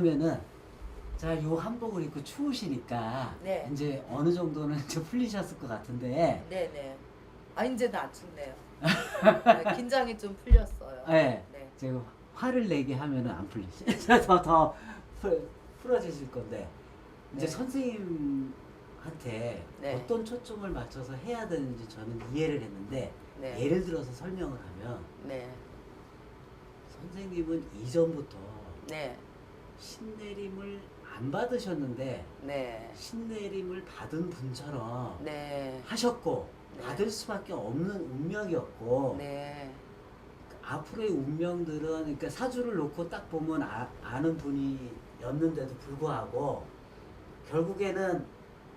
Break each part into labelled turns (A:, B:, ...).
A: 그러면은 자, 요 한복을 입고 추우시니까
B: 네.
A: 이제 어느 정도는 이제 풀리셨을 것 같은데
B: 네네. 아 이제는 안 춥네요. 네, 긴장이 좀 풀렸어요.
A: 네.
B: 네.
A: 제가 화를 내게 하면은 안 풀리시. 더, 더 풀, 풀어지실 건데 이제
B: 네.
A: 선생님한테
B: 네.
A: 어떤 초점을 맞춰서 해야 되는지 저는 이해를 했는데
B: 네.
A: 예를 들어서 설명을 하면
B: 네.
A: 선생님은 이전부터
B: 네.
A: 신내림을 안 받으셨는데
B: 네.
A: 신내림을 받은 분처럼
B: 네.
A: 하셨고
B: 네.
A: 받을 수밖에 없는 운명이었고
B: 네.
A: 앞으로의 운명들은 그러니까 사주를 놓고 딱 보면 아, 아는 분이었는데도 불구하고 결국에는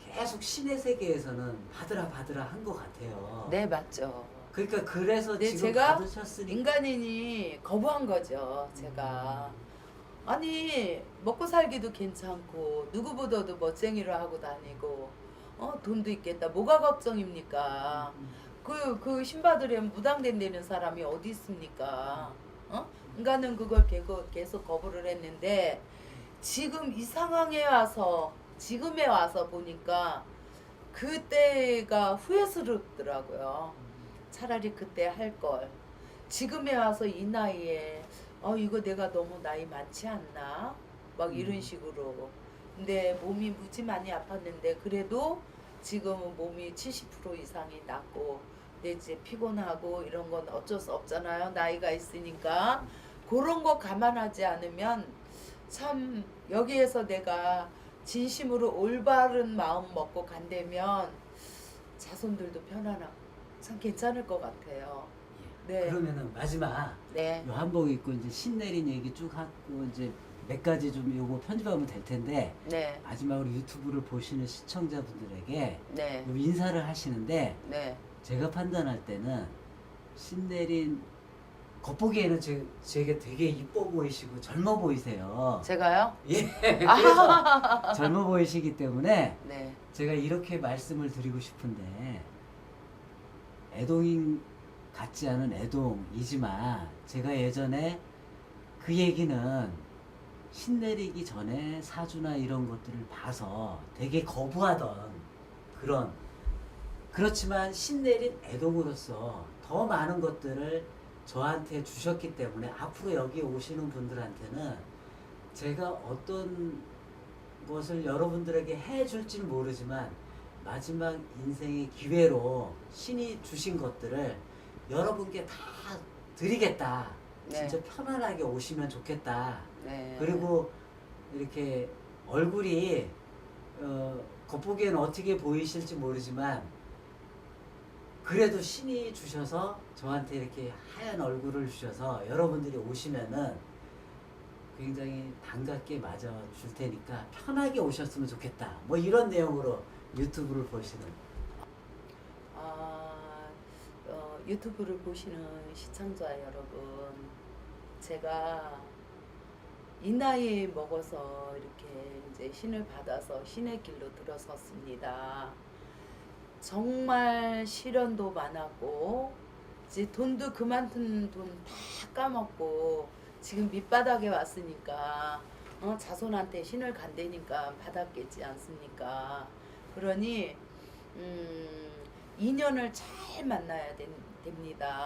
A: 계속 신의 세계에서는 받으라 받으라 한 것 같아요.
B: 네 맞죠.
A: 그러니까 그래서
B: 네,
A: 지금
B: 제가
A: 받으셨으니까
B: 인간이니 거부한 거죠. 제가 아니 먹고 살기도 괜찮고 누구보다도 멋쟁이를 하고 다니고 어 돈도 있겠다. 뭐가 걱정입니까? 그, 그 신받으려면 무당된다는 사람이 어디 있습니까? 어? 인간은 그걸 계속, 계속 거부를 했는데 지금 이 상황에 와서 지금에 와서 보니까 그때가 후회스럽더라고요. 차라리 그때 할 걸. 지금에 와서 이 나이에 어 이거 내가 너무 나이 많지 않나? 막 이런
A: 음.
B: 식으로. 근데 몸이 무지 많이 아팠는데 그래도 지금은 몸이 70% 이상이 낫고 근데 이제 피곤하고 이런 건 어쩔 수 없잖아요. 나이가 있으니까 그런 거 감안하지 않으면 참 여기에서 내가 진심으로 올바른 마음 먹고 간다면 자손들도 편안하고 참 괜찮을 것 같아요.
A: 예.
B: 네.
A: 그러면은 마지막
B: 네.
A: 요 한복 입고 이제 신내린 얘기 쭉 하고 이제 몇 가지 좀 요거 편집하면 될 텐데
B: 네.
A: 마지막으로 유튜브를 보시는 시청자분들에게
B: 네.
A: 요 인사를 하시는데
B: 네.
A: 제가 판단할 때는 신내린 겉보기에는 제, 제게 되게 이뻐 보이시고 젊어 보이세요.
B: 제가요?
A: 예, 그래서 젊어 보이시기 때문에
B: 네.
A: 제가 이렇게 말씀을 드리고 싶은데 애동인 같지 않은 애동이지만 제가 예전에 그 얘기는 신내리기 전에 사주나 이런 것들을 봐서 되게 거부하던 그런 그렇지만 신내린 애동으로서 더 많은 것들을 저한테 주셨기 때문에 앞으로 여기 오시는 분들한테는 제가 어떤 것을 여러분들에게 해줄지는 모르지만 마지막 인생의 기회로 신이 주신 것들을 여러분께 다 드리겠다.
B: 네.
A: 진짜 편안하게 오시면 좋겠다.
B: 네.
A: 그리고 이렇게 얼굴이 어, 겉보기에는 어떻게 보이실지 모르지만 그래도 신이 주셔서 저한테 이렇게 하얀 얼굴을 주셔서 여러분들이 오시면은 굉장히 반갑게 맞아 줄 테니까 편하게 오셨으면 좋겠다. 뭐 이런 내용으로 유튜브를 보시는
B: 아, 어, 유튜브를 보시는 시청자 여러분, 제가 이 나이에 먹어서 이렇게 이제 신을 받아서 신의 길로 들어섰습니다. 정말 시련도 많았고, 이제 돈도 그만둔 돈 다 까먹고, 지금 밑바닥에 왔으니까, 어, 자손한테 신을 간다니까 받았겠지 않습니까? 그러니, 음, 인연을 잘 만나야 된- 됩니다.